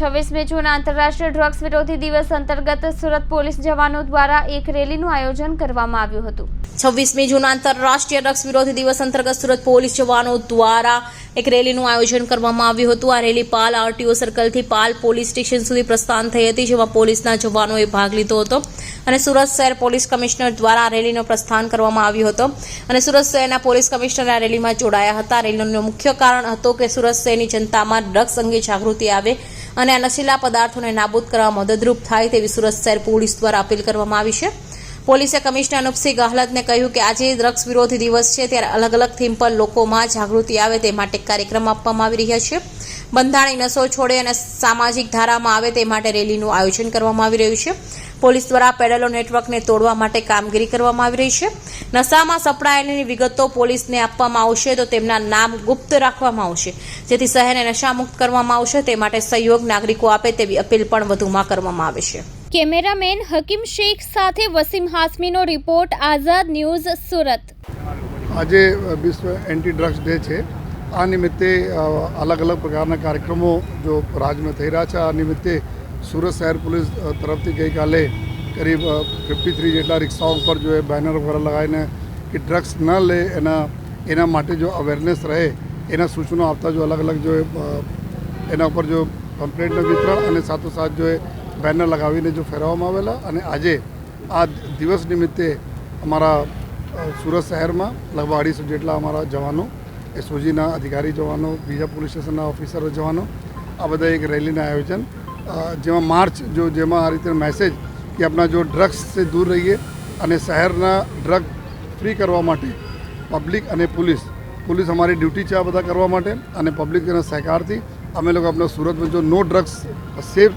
છવ્વીસમી જૂન આંતરરાષ્ટ્રીય ડ્રગ્સ વિરોધી દિવસ અંતર્ગત સુરત પોલીસ જવાનો દ્વારા એક રેલીનું આયોજન કરવામાં આવ્યું હતું. છવ્વીસમી જૂન આંતરરાષ્ટ્રીય ડ્રગ્સ વિરોધી દિવસ અંતર્ગત સુરત પોલીસ જવાનો દ્વારા એક રેલીનું આયોજન કરવામાં આવ્યું હતું. આ રેલી પાલ આરટીઓ સર્કલથી પાલ પોલીસ સ્ટેશન સુધી પ્રસ્થાન થઈ હતી, જેમાં પોલીસના જવાનોએ ભાગ લીધો હતો. અને સુરત શહેર પોલીસ કમિશનર દ્વારા આ રેલીનો પ્રસ્થાન કરવામાં આવ્યું હતું. અને સુરત શહેરના પોલીસ કમિશનર આ રેલીમાં જોડાયા હતા. રેલીનું મુખ્ય કારણ હતો કે સુરત શહેરની જનતામાં ડ્રગ્સ અંગે જાગૃતિ આવે અને આ નશીલા પદાર્થોને નાબૂદ કરવા મદદરૂપ થાય તેવી સુરત શહેર પોલીસ દ્વારા અપીલ કરવામાં આવી છે. પોલીસે કમિશનર અનુપસિંહ ગહલતને કહ્યું કે આજે ડ્રગ્સ વિરોધી દિવસ છે, ત્યારે અલગ અલગ થીમ પર લોકોમાં જાગૃતિ આવે તે માટે કાર્યક્રમ આપવામાં આવી રહ્યા છે. બંધારણી નશો છોડે અને સામાજિક ધારામાં આવે તે માટે રેલીનું આયોજન કરવામાં આવી રહ્યું છે. પોલીસ દ્વારા પેડલો નેટવર્કને તોડવા માટે કામગીરી કરવામાં આવી રહી છે. નશામાં સપડાયેલી વિગતો પોલીસને આપવામાં આવશે તો તેમના નામ ગુપ્ત રાખવામાં આવશે. જેથી શહેરને નશામુક્ત કરવામાં આવશે તે માટે સહયોગ નાગરિકો આપે તેવી અપીલ પણ વધુમાં કરવામાં આવે છે. કેમેરામેન હકીમ શેખ સાથે વસીમ હાસમીનો રિપોર્ટ આઝાદ ન્યૂઝ સુરત. આજે વિશ્વ એન્ટી ડ્રગ્સ ડે છે. આ નિમિત્તે અલગ અલગ પ્રકારના કાર્યક્રમો જો રાજ્યમાં થઈ રહ્યા છે. આ નિમિત્તે સુરત શહેર પોલીસ તરફથી ગઈકાલે કરીબ ફિફ્ટી થ્રી જેટલા રિક્ષાઓ ઉપર જો એ બેનર વગેરે લગાવીને કે ડ્રગ્સ ન લે એના એના માટે જો અવેરનેસ રહે, એના સૂચનો આપતા જો અલગ અલગ જો એના ઉપર જો કમ્પ્લેન્ટનું વિતરણ અને સાથોસાથ જો એ બેનર લગાવીને જો ફેરવવામાં આવેલા અને આજે, આ દિવસ નિમિત્તે અમારા સુરત શહેરમાં લગભગ અઢીસો જેટલા અમારા જવાનો, એસઓજીના અધિકારી જવાનો, બીજા પોલીસ સ્ટેશનના ઓફિસરો જવાનો, આ બધા એક રેલીના આયોજન જેમાં માર્ચ, જો જેમાં આ રીતે મેસેજ કે આપણા જો ડ્રગ્સથી દૂર રહીએ અને શહેરના ડ્રગ ફ્રી કરવા માટે પબ્લિક અને પોલીસ પોલીસ અમારી ડ્યુટી છે આ બધા કરવા માટે અને પબ્લિકના સહકારથી અમે લોકો આપણા સુરતમાં જો નો ડ્રગ્સ સેફ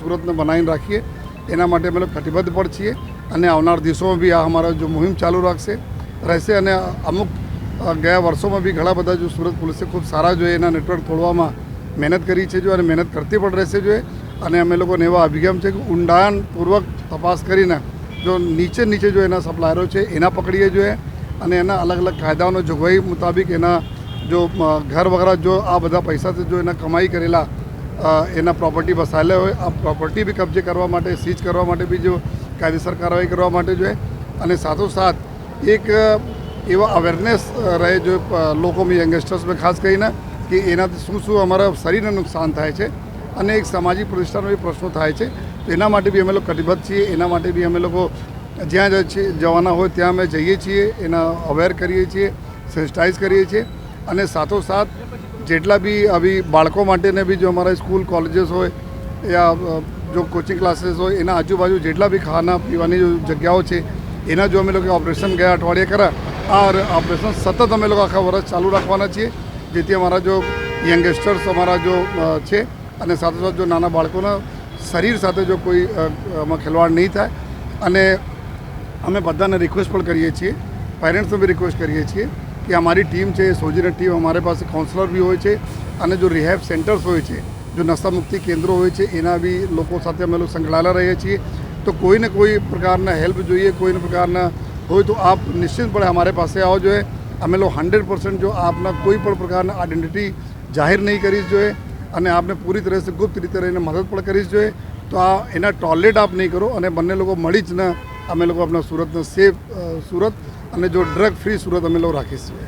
સુરતને બનાવીને રાખીએ, એના માટે અમે કટિબદ્ધ પણ છીએ અને આવનાર દિવસોમાં બી આ અમારા જો મુહિમ ચાલુ રાખશે, રહેશે અને અમુક ગયા વર્ષોમાં બી ઘણા બધા જો સુરત પોલીસે ખૂબ સારા જોઈએ એના નેટવર્ક તોડવામાં મહેનત કરી છે જો અને મહેનત કરતી પણ રહેશે જોઈએ અને અમે લોકોને એવા અભિગમ છે કે ઊંડાણપૂર્વક તપાસ કરીને જો નીચે નીચે જો એના સપ્લાયરો છે, એના પકડીએ જોઈએ અને એના અલગ અલગ કાયદાઓનો જોગવાઈ મુતાબિક એના જો ઘર વગેરે જો આ બધા પૈસાથી જો એના કમાઈ કરેલા એના પ્રોપર્ટી વસાયેલા હોય, આ પ્રોપર્ટી બી કબજે કરવા માટે, સીઝ કરવા માટે બી જો કાયદેસર કાર્યવાહી કરવા માટે જોઈએ અને સાથોસાથ એક એવા અવેરનેસ રહે જો લોકોમાં, યંગસ્ટર્સમાં ખાસ કરીને કે એનાથી શું શું અમારા શરીરને નુકસાન થાય છે. અને એક સામાજિક પ્રતિષ્ઠાનો બી પ્રશ્નો થાય છે. તો એના માટે બી અમે લોકો કટિબદ્ધ છીએ. એના માટે બી અમે લોકો જ્યાં જવાના હોય ત્યાં અમે જઈએ છીએ, એના અવેર કરીએ છીએ સેનિટાઇઝ કરીએ છીએ. અને સાથોસાથ જેટલા બી આવી બાળકો માટેને બી જો અમારા સ્કૂલ કોલેજીસ હોય યા જો કોચિંગ ક્લાસીસ હોય, એના આજુબાજુ જેટલા બી ખાના પીવાની જગ્યાઓ છે, એના જો અમે લોકો ઓપરેશન ગયા અઠવાડિયે કર્યા આ ઓપરેશન સતત અમે લોકો આખા વર્ષ ચાલુ રાખવાના છીએ. જેથી અમારા જો યંગસ્ટર્સ અમારા જો છે અને સાથોસાથ જો નાના બાળકોના શરીર સાથે જો કોઈ આમાં ખેલવાડ નહીં થાય, અને અમે બધાને રિક્વેસ્ટ પણ કરીએ છીએ પેરેન્ટ્સને બી રિક્વેસ્ટ કરીએ છીએ કે અમારી ટીમ છે સોજીની ટીમ, અમારી પાસે કાઉન્સલર બી હોય છે, અને જો રિહેબ સેન્ટર્સ હોય છે, જો નશામુક્તિ કેન્દ્રો હોય છે, એના બી લોકો સાથે અમે લોકો સંકળાયેલા રહીએ છીએ. તો કોઈને કોઈ પ્રકારના હેલ્પ જોઈએ, કોઈને પ્રકારના હોય તો આપ નિશ્ચિતપણે અમારે પાસે આવો જોઈએ. અમે લોકો હંડ્રેડ પર્સન્ટ જો આપના કોઈ પણ પ્રકારના આઈડેન્ટિટી જાહેર નહીં કરવી જોઈએ. અને આપને પૂરી તરહ ગુપ્ત રીતે રહીને મદદ પણ કરવી જોઈએ. તો આ એના ટોયલેટ આપ નહીં કરો અને બંને લોકો મળી જ ને, અમે લોકો આપણા સુરતને સેફ સુરત અને જો ડ્રગ ફ્રી સુરત અમે લોકો રાખીશું